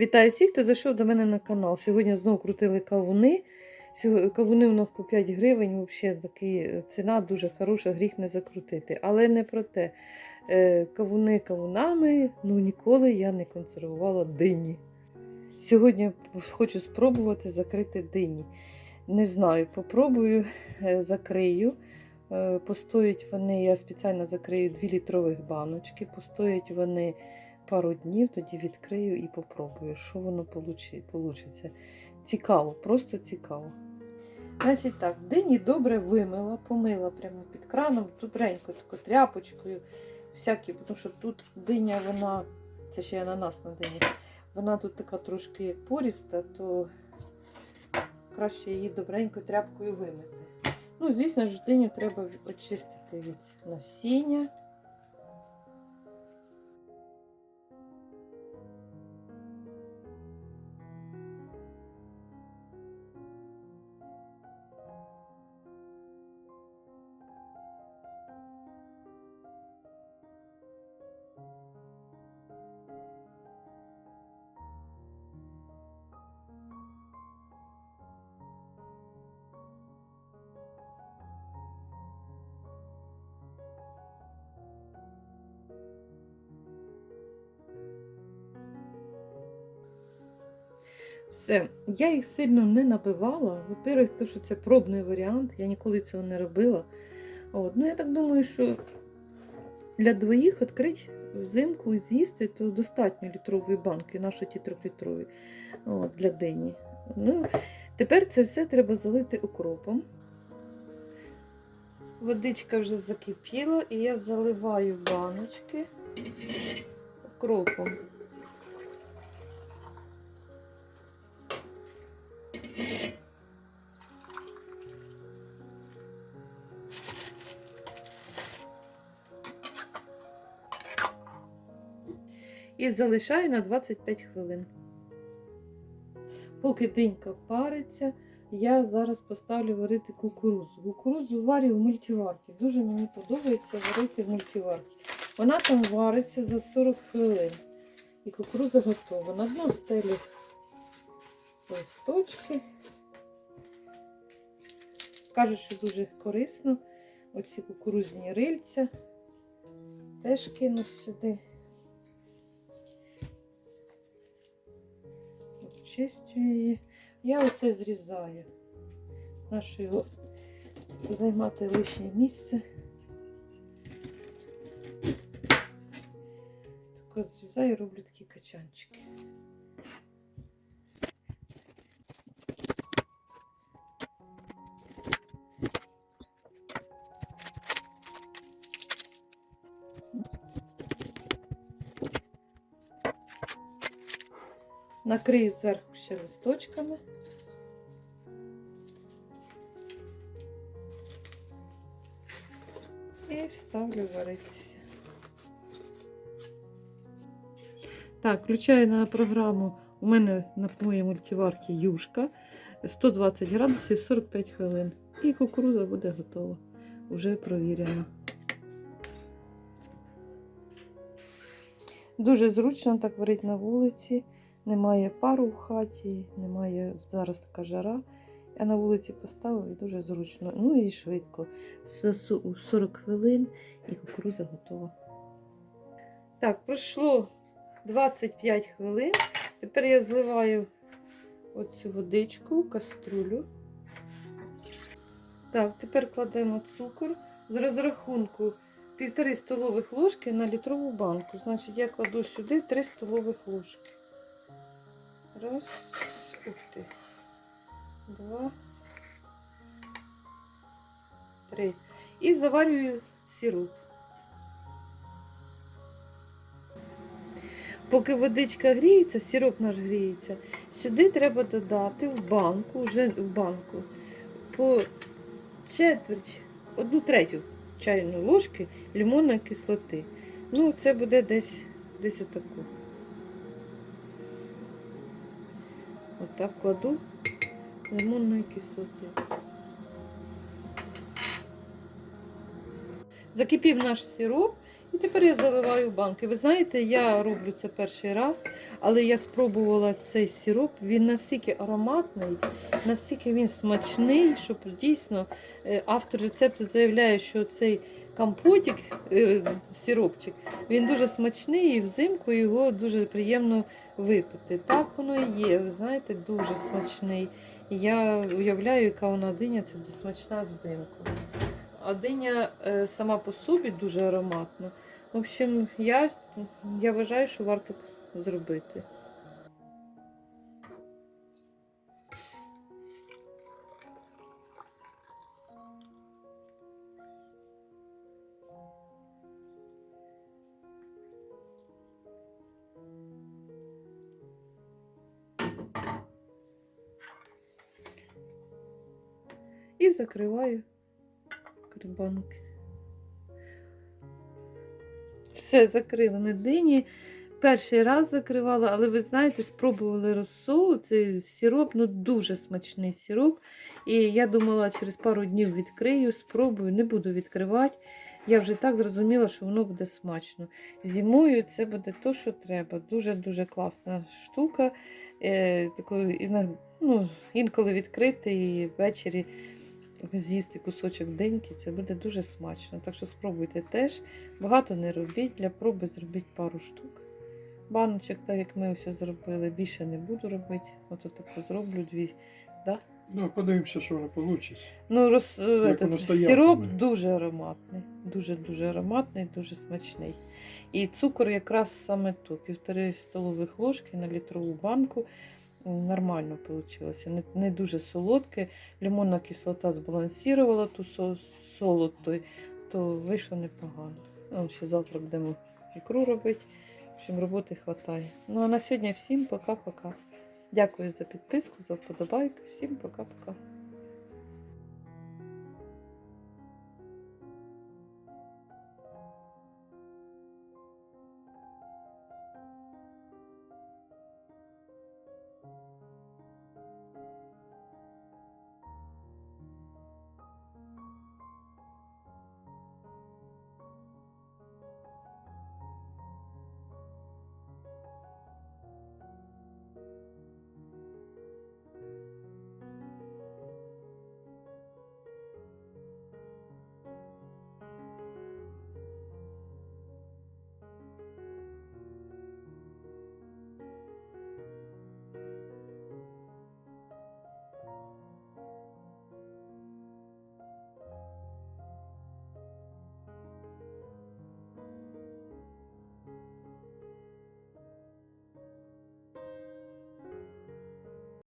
Вітаю всіх, хто зайшов до мене на канал. Сьогодні знову крутили кавуни. Кавуни у нас по 5 гривень. Взагалі таки ціна дуже хороша, гріх не закрутити. Але не про те. Е, Кавуни кавунами, ну ніколи я не консервувала дині. Сьогодні хочу спробувати закрити дині. Не знаю, попробую, е, закрию. Е, Постоять вони, я спеціально закрию 2 літрових баночки, постоять вони пару днів, тоді відкрию і попробую, що воно вийде. Цікаво, просто цікаво. Значить так, дині добре вимила, помила прямо під краном, добренько, тако тряпочкою, всякі, тому що тут диня, вона, це ще ананас на дині, вона тут така трошки поріста, то краще її добренько тряпкою вимити. Ну, звісно ж, диню треба очистити від насіння. Все, я їх сильно не набивала. Во-первых, то, що це пробний варіант, я ніколи цього не робила. От. Ну, я так думаю, що для двоїх відкрити взимку і з'їсти, то достатньо літрової банки, наші ті трьохлітрові от, для дині. Ну, тепер це все треба залити укропом. Водичка вже закипіла, і я заливаю баночки укропом. І залишаю на 25 хвилин. Поки динька париться, я зараз поставлю варити кукурузу. Кукурузу варю в мультиварці. Дуже мені подобається варити в мультиварці. Вона там вариться за 40 хвилин. І кукуруза готова. На дно стелю листочки. Кажуть, що дуже корисно. Оці кукурузні рильця теж кину сюди. Чистю її. Я оце зрізаю. Нащо його займати лишнє місце. Тако зрізаю, роблю такі качанчики. Накрию зверху ще листочками. І ставлю варитися. Так, включаю на програму. У мене на моїй мультиварці юшка 120 градусів 45 хвилин. І кукуруза буде готова. Уже провірена. Дуже зручно так варити на вулиці. Немає пару в хаті, немає зараз така жара. Я на вулиці поставив і дуже зручно. Ну і швидко. За 40 хвилин і кукуруза готова. Так, пройшло 25 хвилин. Тепер я зливаю оцю водичку, каструлю. Так, тепер кладемо цукор з розрахунку 1,5 столових ложки на літрову банку. Значить, я кладу сюди 3 столових ложки. Раз, ух ти, два, три. І заварюю сироп. Поки водичка гріється, сироп наш гріється, сюди треба додати в банку, вже в банку, по четверть, одну третю чайної ложки лимонної кислоти. Ну, це буде десь, десь отаку. Отак кладу лимонної кислоти. Закипів наш сироп, і Тепер я заливаю банки. Ви знаєте, я роблю це перший раз, але я спробувала цей сироп. Він настільки ароматний, настільки він смачний, що дійсно е, автор рецепту заявляє, що цей компотик, е, сиропчик, він дуже смачний і взимку його дуже приємно випити. Так воно і є. Ви знаєте, дуже смачний. І я уявляю, яка вона диня, це буде смачна взимку. А диня е, сама по собі дуже ароматна. В общем, я, я вважаю, що варто зробити. І закриваю крибанки. Все, закрила на дині. Перший раз закривала, але ви знаєте, спробували розсол. Це сироп, ну дуже смачний сироп. І я думала, через пару днів відкрию, спробую, не буду відкривати. Я вже так зрозуміла, що воно буде смачно. Зимою це буде то, що треба. Дуже-дуже класна штука. Е, такою, ну, інколи відкрити і ввечері з'їсти кусочок деньки, це буде дуже смачно. Так що спробуйте теж. Багато не робіть, для проби зробіть пару штук. Баночок, так як ми ось зробили, більше не буду робити. Ото таку зроблю дві. Да? Ну, подивимося, що воно вийде. Ну, роз, е, этот, сироп дуже ароматний. Дуже-дуже ароматний, дуже смачний. І цукор якраз саме тут. Півтори столових ложки на літрову банку. Нормально вийшло. Не, не дуже солодке. Лимонна кислота збалансувала ту со- солод, то, то вийшло непогано. Ну, ще завтра будемо ікру робити. Общем, роботи вистачає. Ну а на сьогодні всім пока-пока. Дякую за підписку, за вподобайку. Всім пока-пока.